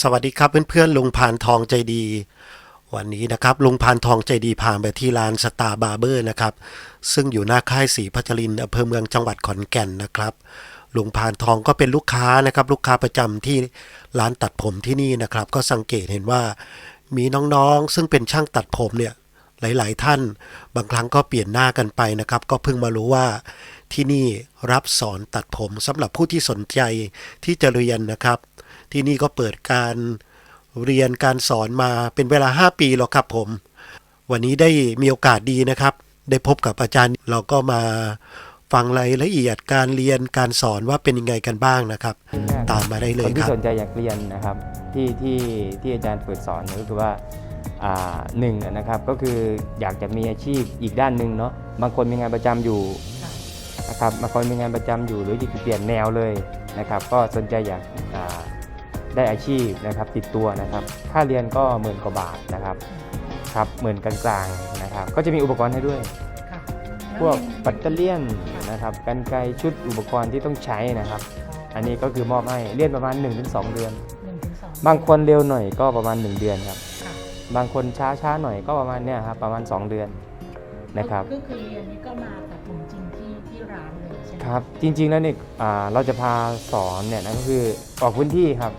สวัสดีครับเพื่อนๆลุงพานทองใจดี วันนี้นะครับลุงพานทองใจดีพาไปที่ร้านสตาร์บาร์เบอร์นะครับ ซึ่งอยู่หน้าค่ายศรีพัชรินอำเภอเมืองจังหวัดขอนแก่นนะครับลุงพานทองก็เป็นลูกค้านะครับลูกค้าประจำที่ร้านตัดผมที่นี่นะครับ ก็สังเกตเห็นว่ามีน้องๆ ซึ่งเป็นช่างตัดผมเนี่ยหลายๆท่าน บางครั้งก็เปลี่ยนหน้ากันไปนะครับ ก็เพิ่งมารู้ว่าที่นี่รับสอนตัดผมสำหรับผู้ที่สนใจที่จะเรียนนะครับ ที่นี่ก็เปิดการเรียนการสอนมาเป็นเวลา 5 ปีแล้วครับผม วันนี้ได้มีโอกาสดีนะครับ ได้พบกับอาจารย์เราก็มาฟังรายละเอียดการเรียนการสอนว่าเป็นยังไงกันบ้างนะครับ ตามมาได้เลยคยนคที่รับ สนใจอยากเรียนนะครับที่ที่ที่อาจารย์เปิดสอนนี่ยก็คือว่าอ่าหนึ่งนะครับก็คืออยากจะมีอาชีพอีกด้านหนึ่งเนาะบางคนมีงานประจำอยู่นะครับบางคนมีงานประจำอยู่หรืออยากจะเปลี่ยนแนวเลยนะครับก็สนใจอยากอ่า ได้อาชีพนะครับติดตัวนะครับ ค่าเรียนก็หมื่นกว่าบาทนะครับครับหมื่นกลางๆนะครับก็จะมีอุปกรณ์ให้ด้วย ค่ะพวกปัตเตอร์เลียนนะครับกันไกรชุดอุปกรณ์ที่ต้องใช้นะครับ อันนี้ก็คือมอบให้เรียนประมาณ 1-2 เดือน หนึ่งถึงสองบางคนเร็วหน่อยก็ประมาณ 1 เดือนครับ ค่ะบางคนช้าช้าๆหน่อยก็ประมาณเนี้ยครับประมาณ 2 เดือนนะครับ ก็คือเรียนนี้ก็มาตัดผมจริงที่ที่ร้านเลยใช่ไหมครับจริงๆแล้วเนี่ยอ่าเราจะพาสอนเนี่ยนะก็คือออกพื้นที่ครับ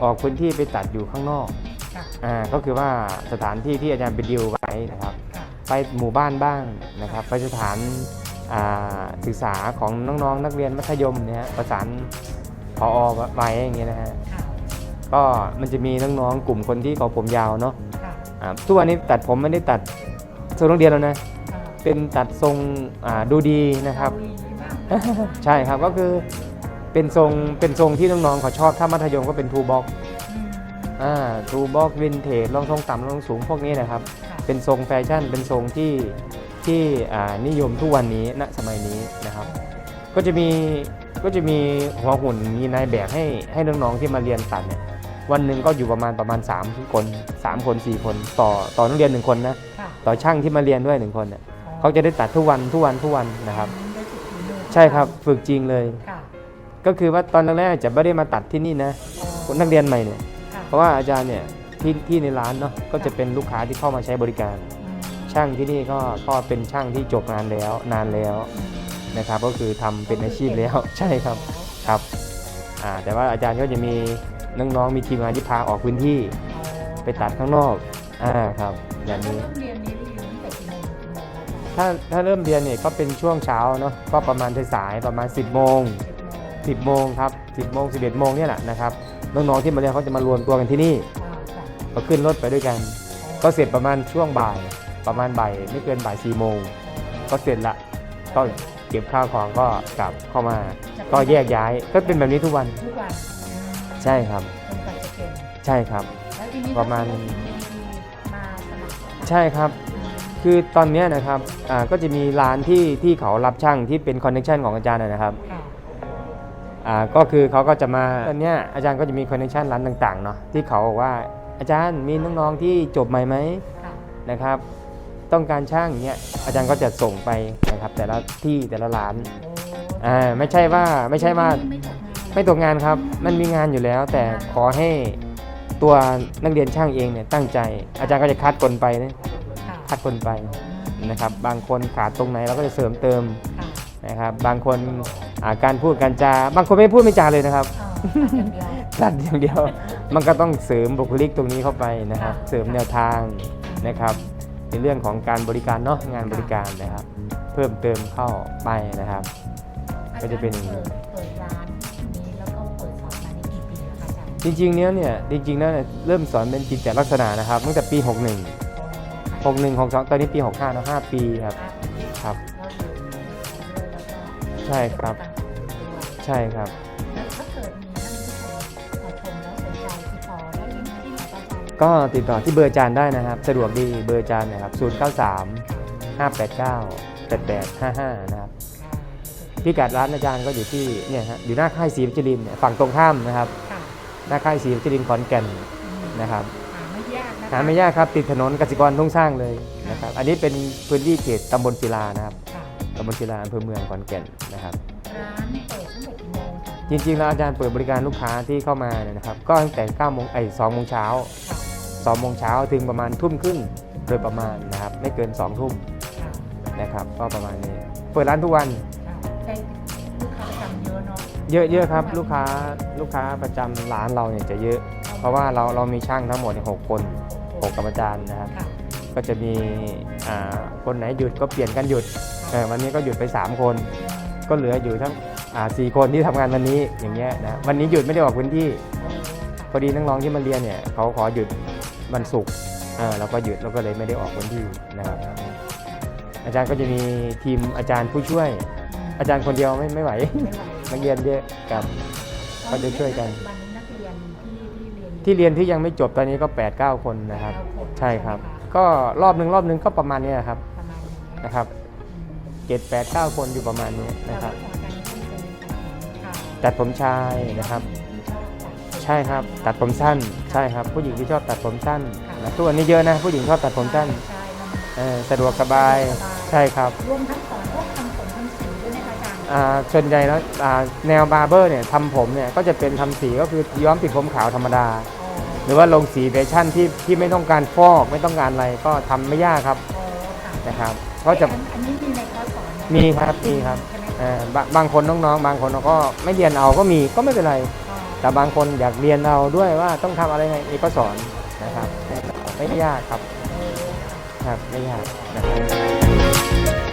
อ๋อออกพื้นที่ด้วยออกพื้นที่ไปตัดอยู่ข้างนอกค่ะอ่าก็คือว่าสถานที่ที่อาจารย์ไปดิวไว้นะครับ ค่ะไปหมู่บ้านบ้างนะครับ ไปสถานอ่าศึกษาของน้องๆ นักเรียนมัธยมเนี่ยฮะประสานพอไว้อย่างเงี้ยนะฮะค่ะก็มันจะมีน้องๆกลุ่มคนที่เขาผมยาวเนาะค่ะอ่าทุกวันนี้ตัดผมไม่ได้ตัดทรงโรงเรียนแล้วนะอ่าเป็นตัดทรงอ่าดูดีนะครับ เกาหลีบ้าง ใช่ครับก็คือ เป็นทรงเป็นทรงที่น้องๆเขาชอบถ้ามัธยมก็เป็นทูบ็อกอืมอ่าทูบ็อกวินเทจรองทรงต่ำรองทรงสูงพวกนี้นะครับค่ะเป็นทรงแฟชั่น เป็นทรงที่ที่อ่านิยมทุกวันนี้ณสมัยนี้นะครับ ก็จะมีก็จะมีหัวหุ่นมีนายแบบให้ให้น้องๆที่มาเรียนตัดเนี่ยวันหนึ่งก็อยู่ประมาณประมาณ3คน3คน4คนต่อต่อนักเรียนหนึ่งคนนะค่ะต่อช่างที่มาเรียนด้วยหนึ่งคนเนี่ยอ๋อเขาจะได้ตัดทุกวันทุกวันทุกวันนะครับได้ฝึกฝีมือใช่ครับฝึกจริงเลยค่ะ ก็คือว่าตอนแรกๆจะไม่ได้มาตัดที่นี่นะอ๋อคนนักเรียนใหม่เนี่ยค่ะเพราะว่าอาจารย์เนี่ยที่ที่ในร้านเนาะก็จะเป็นลูกค้าที่เข้ามาใช้บริการอืมช่างที่นี่ก็ก็เป็นช่างที่จบงานแล้วนานแล้วนะครับ ก็คือทำเป็นอาชีพแล้ว ใช่ครับครับอ่าแต่ว่าอาจารย์ก็จะมีน้องๆมีทีมงานที่พาออกพื้นที่อ๋อไปตัดข้างนอกอ่าครับอย่างนี้แล้วเริ่มเรียนนี้เรียนตั้งแต่กี่โมงถึงกี่โมงคะถ้าถ้าเริ่มเรียนเนี่ยก็เป็นช่วงเช้าเนาะก็ประมาณสายๆประมาณ 10โมงสิบโมง 10 โมงครับ 10 โมง 11 โมงเนี่ยแหละนะครับ น้องๆที่มาเรียนเขาจะมารวมตัวกันที่นี่อ่าค่ะก็ขึ้นรถไปด้วยกัน ก็เสร็จประมาณช่วงบ่าย ประมาณบ่ายไม่เกินบ่าย4โมง ก็เสร็จละก็เก็บข้าวของก็กลับเข้ามา ก็แยกย้าย ก็เป็นแบบนี้ทุกวัน ทุกวันอืมใช่ครับจนกว่าจะเก่งใช่ครับแล้วทีนี้ประมาณก็มีมาสมัครใช่ครับ คือตอนเนี้ยนะครับอ่าก็จะมีร้านที่ที่เขารับช่างที่เป็นคอนเนคชันของอาจารย์นะนะครับค่ะ อ่าก็คือเขาก็จะมาตอนเนี้ยอาจารย์ก็จะมีคอนเนคชันร้านต่างๆเนาะที่เขาบอกว่าอาจารย์มีน้องๆที่จบใหม่ไหมค่ะนะครับ ต้องการช่างเนี้ยอาจารย์ก็จะส่งไปนะครับแต่ละที่แต่ละร้านโอ้อ่าไม่ใช่ว่าไม่ใช่ว่า ไม่ตกงานไม่ตกงานครับ มันมีงานอยู่แล้ว แต่ขอให้ตัวนักเรียนช่างเองเนี่ยตั้งใจ อาจารย์ก็จะคัดคนไปนะค่ะคัดคนไปอืมนะครับ บางคนขาดตรงไหนเราก็จะเสริมเติมค่ะนะครับ บางคน อ่าการพูดการจาบางคนไม่พูดไม่จาเลยนะครับอ่าตัดอย่างเดียวตัดอย่างเดียว มันก็ต้องเสริมบุคลิกตรงนี้เข้าไปนะครับค่ะเสริมแนวทางนะครับ ในเรื่องของการบริการเนาะงานบริการนะครับ เพิ่มเติมเข้าไปนะครับ ก็จะเป็นอย่างนี้เปิดเปิดร้านนี้แล้วก็เปิดสอนมาในกี่ปีแล้วคะอาจารย์จริงๆเนี้ยเนี่ยจริงๆแล้วเนี่ยเริ่มสอนเป็นจิตแต่ลักษณะนะครับตั้งแต่ปี 61โอ้ค่ะ61 62 ตอนนี้ปี 65แล้ว5ปีครับครับก็อยู่ในด้วยแล้วก็ใช่ครับใช่ครับ แล้วถ้าเกิดมีท่านผู้ชมมาชมแล้วสนใจติดต่อได้ยังไงที่ไหนคะอาจารย์ก็ติดต่อที่เบอร์อาจานได้นะครับ สะดวกดีเบอร์อาจานนะครับ 093 589 8855 นะครับพิกัดร้านอาจารย์ก็อยู่ที่เนี่ยฮะอยู่หน้าค่ายศรีวิจรินทร์เนี่ยฝั่งตรงข้ามนะครับ ค่ะหน้าค่ายศรีวิจรินทร์ขอนแก่นอืมนะครับ หาไม่ยากนะคะหาไม่ยากครับ ติดถนนกสิกรทุ่งสร้างเลยนะครับ อันนี้เป็นพื้นที่เขตตำบลศิลานะครับค่ะตำบลศิลาอำเภอเมืองขอนแก่นนะครับ ร้านเปิ จริงๆแล้วอาจารย์เปิดบริการลูกค้าที่เข้ามาเนี่ยนะครับ ก็ตั้งแต่9โมงไอ้2โมงเช้าค่ะ2โมงเช้าถึงประมาณทุ่มครึ่งโดยประมาณนะครับ ไม่เกิน 2 ทุ่มค่ะนะครับ ก็ประมาณนี้ เปิดร้านทุกวันค่ะได้ลูกค้าประจำเยอะเนาะเยอะๆครับ ลูกค้าลูกค้าประจำร้านเราเนี่ยจะเยอะ เพราะว่าเราเรามีช่างทั้งหมดเนี่ยหกคนหกกับอาจารย์นะครับ ค่ะก็จะมีอ่าคนไหนหยุดก็เปลี่ยนกันหยุดเออวันนี้ก็หยุดไป 3 คน ก็เหลืออยู่ทั้ง อ่าสี่คนที่ทำงานวันนี้อย่างเงี้ยนะวันนี้หยุดไม่ได้ออกพื้นที่ พอดีนักร้องที่มาเรียนเนี่ยเขาขอหยุดวันศุกร์เออเราก็หยุดเราก็เลยไม่ได้ออกพื้นที่นะครับ อาจารย์ก็จะมีทีมอาจารย์ผู้ช่วย อาจารย์คนเดียวไม่ไม่ไหวไม่ไหวนักเรียนเยอะครับก็จะช่วยกันวันนี้นักเรียนที่ที่เรียนที่เรียนที่ยังไม่จบตอนนี้ก็ 8 9 คนนะครับเก้าคนใช่ครับไหมะก็รอบหนึ่งรอบหนึ่งก็ประมาณเนี้ยครับประมาณนี้นะครับอืมเจ็ดแปดเก้าคนอยู่ประมาณนี้แล้วนะครับ ตัดผมชายนะครับ ใช่ครับ ตัดผมสั้น ใช่ครับ ผู้หญิงที่ชอบตัดผมสั้นนะทุกวันนี้เยอะนะ ผู้หญิงชอบตัดผมสั้นใช่แล้วมันเออสะดวกสบาย ใช่ครับ รวมทั้งสอนพวกทำผมทำสีด้วยนะคะอาจารย์อ่าส่วนใหญ่แล้วอ่าแนวบาร์เบอร์เนี่ยทำผมเนี่ยก็จะเป็นทำสีก็คือย้อมติดผมขาวธรรมดา อ๋อหรือว่าลงสีเวอร์ชั่นที่ที่ไม่ต้องการฟอกไม่ต้องการอะไรก็ทำไม่ยากครับอ๋อค่ะนะครับ ก็จะ อันอันนี้มีในคอร์สสอนไห มีครับมีครับใช่ไหมเอ่อบางบางคนน้องๆ บางคนก็ไม่เรียนเอาก็มีก็ไม่เป็นไร อ๋อแต่บางคนอยากเรียนเอาด้วยว่าต้องทำอะไรไงนี่ก็สอนนะครับ ไม่ยากครับเออค่ะครับไม่ยากนะครับ